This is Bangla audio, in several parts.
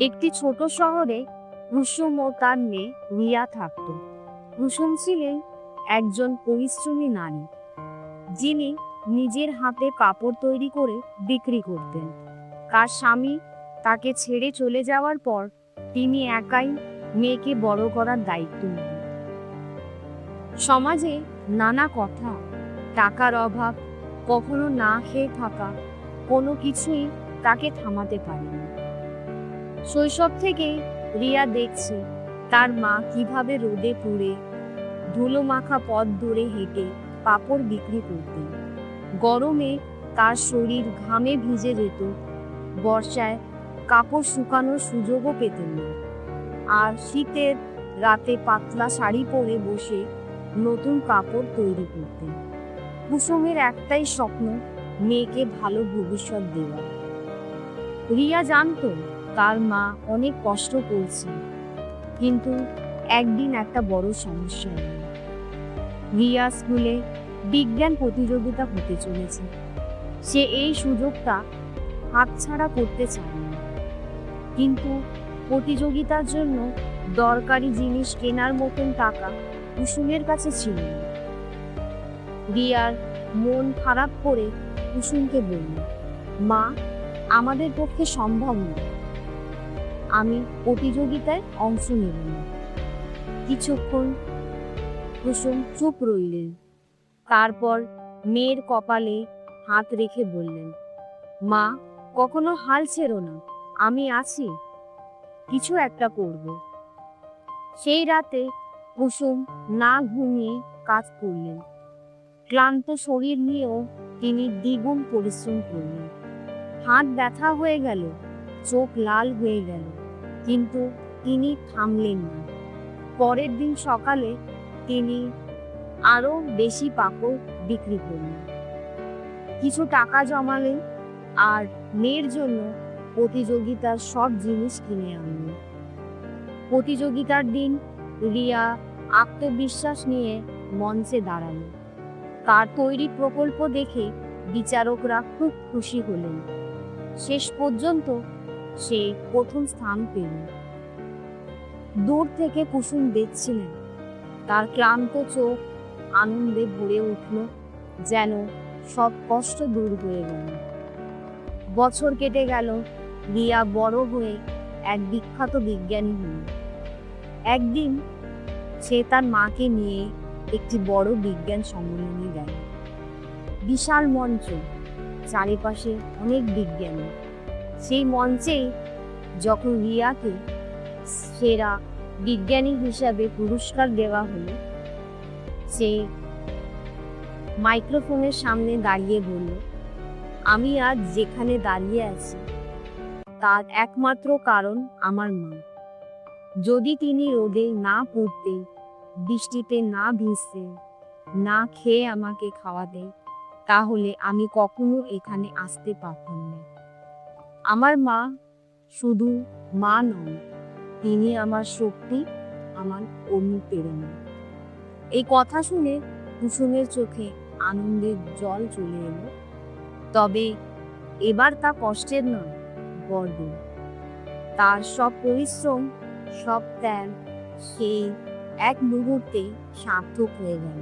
একটি ছোট শহরে কুসুম ও তার মেয়ে রিয়া থাকত। কুসুম ছিলেন একজন পরিশ্রমী নারী। যিনি নিজের হাতে কাপড় তৈরি করে বিক্রি করতেন। তার স্বামী তাকে ছেড়ে চলে যাওয়ার পর তিনি একাই মেয়েকে বড় করার দায়িত্ব নেন সমাজে নানা কথা, টাকার অভাব, কখনো না খেয়ে থাকা, কোনো কিছুই তাকে থামাতে পারেনি। শৈশব থেকে রিয়া দেখছে তার মা কীভাবে রোদে পুড়ে ধুলো মাখা পথ ধরে হেঁটে পাপড় বিক্রি করতেন। গরমে তার শরীর ঘামে ভিজে যেত, বর্ষায় কাপড় শুকানোর সুযোগও পেতেন না। আর শীতের রাতে পাতলা শাড়ি পরে বসে নতুন কাপড় তৈরি করতেন। কুসুমের একটাই স্বপ্ন, মেয়েকে ভালো ভবিষ্যৎ দেওয়া। রিয়া জানতো তার মা অনেক কষ্ট করছে কিন্তু একদিন একটা বড় সমস্যা রিয়া স্কুলে বিজ্ঞান প্রতিযোগিতা হতে চলেছে। সে এই সুযোগটা হাতছাড়া করতে চায় না। কিন্তু প্রতিযোগিতার জন্য দরকারি জিনিস কেনার মতন টাকা কুসুমের কাছে ছিল রিয়ার মন খারাপ করে কুসুমকে বলল, মা, আমাদের পক্ষে সম্ভব নয়। আমি প্রতিযোগিতায় অংশ নেব না কিছুক্ষণ কুসুম চুপ রইলেন। তারপর মেয়ের কপালে হাত রেখে বললেন, মা, কখনো হাল ছেড়ো না, আমি আছি। কিছু একটা করব। সেই রাতে কুসুম না ঘুমিয়ে কাজ করলেন। ক্লান্ত শরীর নিয়েও তিনি দ্বিগুণ পরিশ্রম করলেন। হাত ব্যথা হয়ে গেল, চোখ লাল হয়ে গেল। কিন্তু তিনি থামলেন না। পরের দিন সকালে তিনি আরও বেশি পাপড় বিক্রি করলেন। কিছু টাকা জমালেন আর মেয়ের জন্য প্রতিযোগিতার সব জিনিস কিনে আনলেন। প্রতিযোগিতার দিন রিয়া আত্মবিশ্বাস নিয়ে মঞ্চে দাঁড়াল তার তৈরি প্রকল্প দেখে বিচারকরা খুব খুশি হলেন। শেষ পর্যন্ত সে প্রথম স্থান পেল। দূর থেকে কুসুম দেখছিলেন। তার ক্লান্ত চোখ আনন্দে ভরে উঠল, যেন সব কষ্ট দূর হয়ে গেল। বছর কেটে গেল, রিয়া বড় হয়ে এক বিখ্যাত বিজ্ঞানী হল। একদিন সে তার মাকে নিয়ে একটি বড় বিজ্ঞান সম্মেলনে গেল। বিশাল মঞ্চ, চারিপাশে অনেক বিজ্ঞানী। সেই মঞ্চেই যখন রিয়াকে সেরা বিজ্ঞানী হিসাবে পুরস্কার দেওয়া হলো, সে মাইক্রোফোনের সামনে দাঁড়িয়ে বলল, আমি আজ যেখানে দাঁড়িয়ে আছি, তার একমাত্র কারণ আমার মা। যদি তিনি রোদে না পড়তে, বৃষ্টিতে না ভিজতে, না খেয়ে আমাকে খাওয়াতে, তাহলে আমি কখনো এখানে আসতে পারতাম না। আমার মা শুধু মা নন, তিনি আমার শক্তি, আমার অনুপ্রেরণা। এই কথা শুনে কুসুমের চোখে আনন্দের জল চলে এলো। তবে এবার তা কষ্টের নয় গর্ব তার সব পরিশ্রম, সব ত্যাগ সেই এক মুহূর্তে সার্থক হয়ে গেল।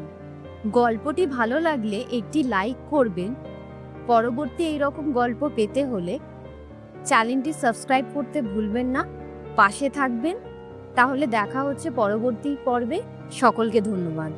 গল্পটি ভালো লাগলে একটি লাইক করবেন। পরবর্তী এইরকম গল্প পেতে হলে চ্যানেলটি সাবস্ক্রাইব করতে ভুলবেন না। পাশে থাকবেন। তাহলে দেখা হচ্ছে পরবর্তী পর্বে। সকলকে ধন্যবাদ।